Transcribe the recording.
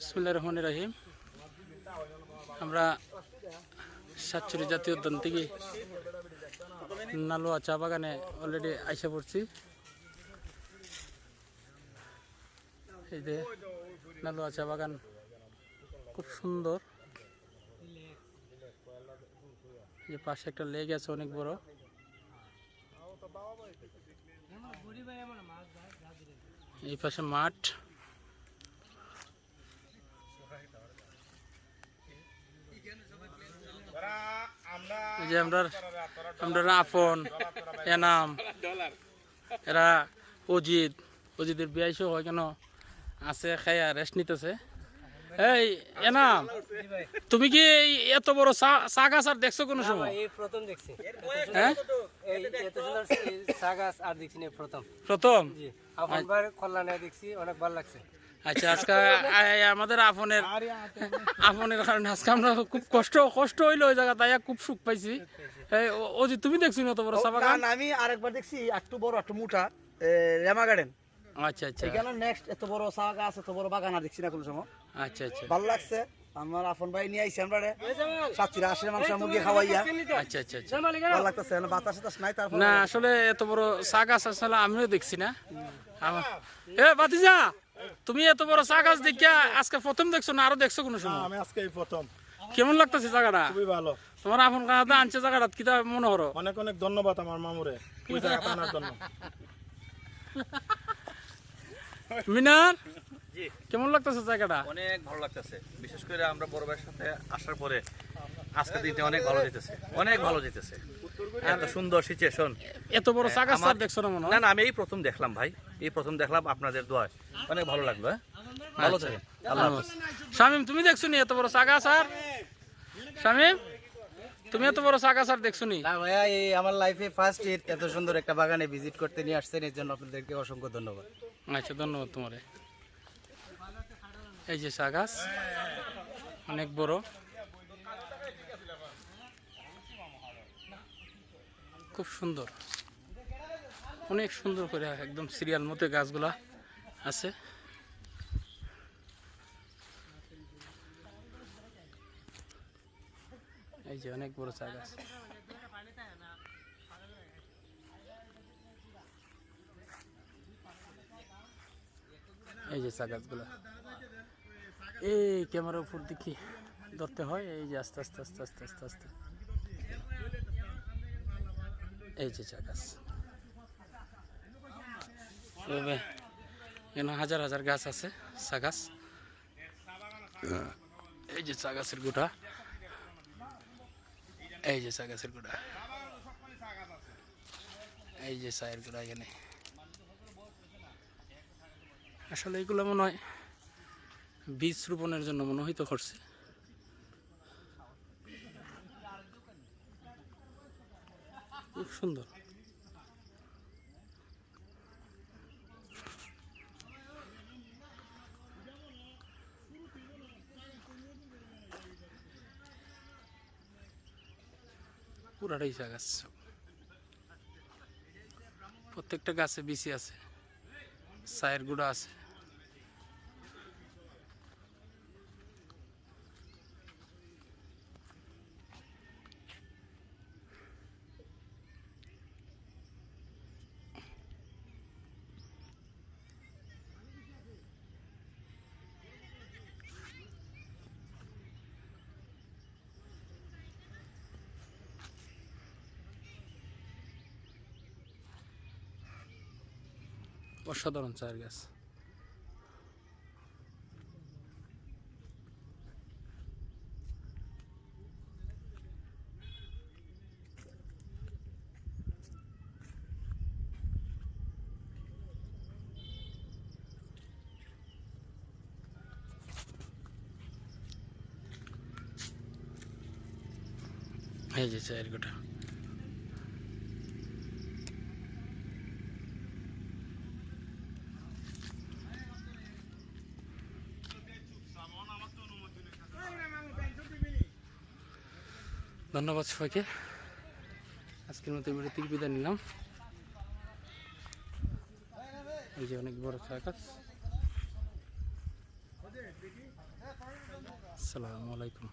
বিসমুল্লাহ রহমান রাহিম। আমরা সাতচুরি জাতীয় উদ্যান থেকে নালুয়া চা বাগানে অলরেডি আইসা পড়ছি। এই যে নালোয়া চা বাগান খুব সুন্দর। যে পাশে একটা লেগ আছে, অনেক বড়। এই পাশে মাঠ এই যে আমরা আমরা আপন এনাম এরা অজিত অজিতের বিয়াইশো হয় কেন? আছে খাইয়া রেস্ট নিতেছে। এই এনাম তুমি কি এত বড় চা গাছ আর দেখছ কোনো সময়? প্রথম দেখছি। হ্যাঁ? চা গাছ আর দেখছি প্রথম। প্রথম? কল্যাণে দেখছি অনেক ভালো লাগছে। আচ্ছা আজকে আমাদের আপনের আপনের কারণে আজকে আমরা খুব কষ্ট কষ্ট হইল ওই জায়গা তাই খুব সুখ পাইছি। ও- যে তুমি দেখছি না তো বড় চা বাগান না, আমি আরেকবার দেখছি একটু বড় একটু মোটা রেমা গার্ডেন। আচ্ছা আচ্ছা। এখানে নেক্সট এত বড় চা গাছ এত বড় বাগান আর দেখছি না কোনো সময়। আচ্ছা আচ্ছা। ভালো লাগছে। আমার আপন ভাই নিয়ে আইসি আমরা সাতচিরা আশের মাংস মুরগি খাওয়াইয়া। আচ্ছা আচ্ছা আচ্ছা। ভালো লাগতেছে বাতাস টাতাস নাই তারপর না আসলে এত বড় চা আসলে আমিও দেখছি না। আমার এ বাতিজা তুমি এত বড় চা গাছ দেখিয়া আজকে প্রথম দেখছ না আরও দেখছ কোনো সময়? আমি আজকে এই প্রথম। কেমন লাগতেছে জায়গাটা? খুবই ভালো। তোমার আপন কাছে আনছে জায়গাটা কিতা মনে হলো অনেক অনেক ধন্যবাদ আমার মামুরে। এই জায়গাটা আনার জন্য। মিনার কেমন লাগতেছে জায়গাটা? অনেক ভালো লাগতেছে। বিশেষ করে আমরা বড় ভাইয়ের সাথে আসার পরে আজকের দিনটা অনেক ভালো যেতেছে। অনেক ভালো যেতেছে। এত সুন্দর সিচুয়েশন এত বড় চা গাছ তো আর আমার- দেখছ না মনে না না আমি এই প্রথম দেখলাম ভাই। এই প্রথম দেখলাম আপনাদের দোয়ায়। অনেক ভালো লাগল হ্যাঁ? ভালো আচ্ছা। থাকেন। আল্লাহ শামিম তুমি দেখছ নি এত বড় চা গাছ আর শামিম তুমি এত বড় চা গাছ আর দেখছ নি? না ভাইয়া এই আমার লাইফে ফার্স্ট এত সুন্দর একটা বাগানে ভিজিট করতে নিয়ে আসছেন এর জন্য আপনাদেরকে অসংখ্য ধন্যবাদ। আচ্ছা ধন্যবাদ তোমারে। এই যে গাছ অনেক বড়। খুব সুন্দর। অনেক সুন্দর করে একদম সিরিয়াল মতো গাছগুলা আছে। এই যে অনেক বড় চা গাছ। এই যে চা গাছগুলা। এই ক্যামেরার উপর দেখি, ধরতে হয়, এই যে আস্তে আস্তে আস্তে আস্তে আস্তে আস্তে। এই যে চা গাছ। এভাবে এখানে হাজার হাজার গাছ আছে, চা গাছ। এই যে চা গাছের গোটা। এই যে চা গাছের গোটা। এই যে চায়ের গোড়া এখানে। আসলে এগুলো মনে হয় বীজ রোপণের জন্য মনে হয়তো করছে। খুব সুন্দর। পুরাটাই চা গাছ। প্রত্যেকটা গাছে বিচি আছে চায়ের গুঁড়া আছে। অসাধারণ চায়ের গাছ। এই যে চায়ের গোটা। ধন্যবাদ সবাইকে। আজকের মতো এবারে থেকে বিদায় নিলাম। এই যে অনেক বড় গাছ আসসালামু আলাইকুম।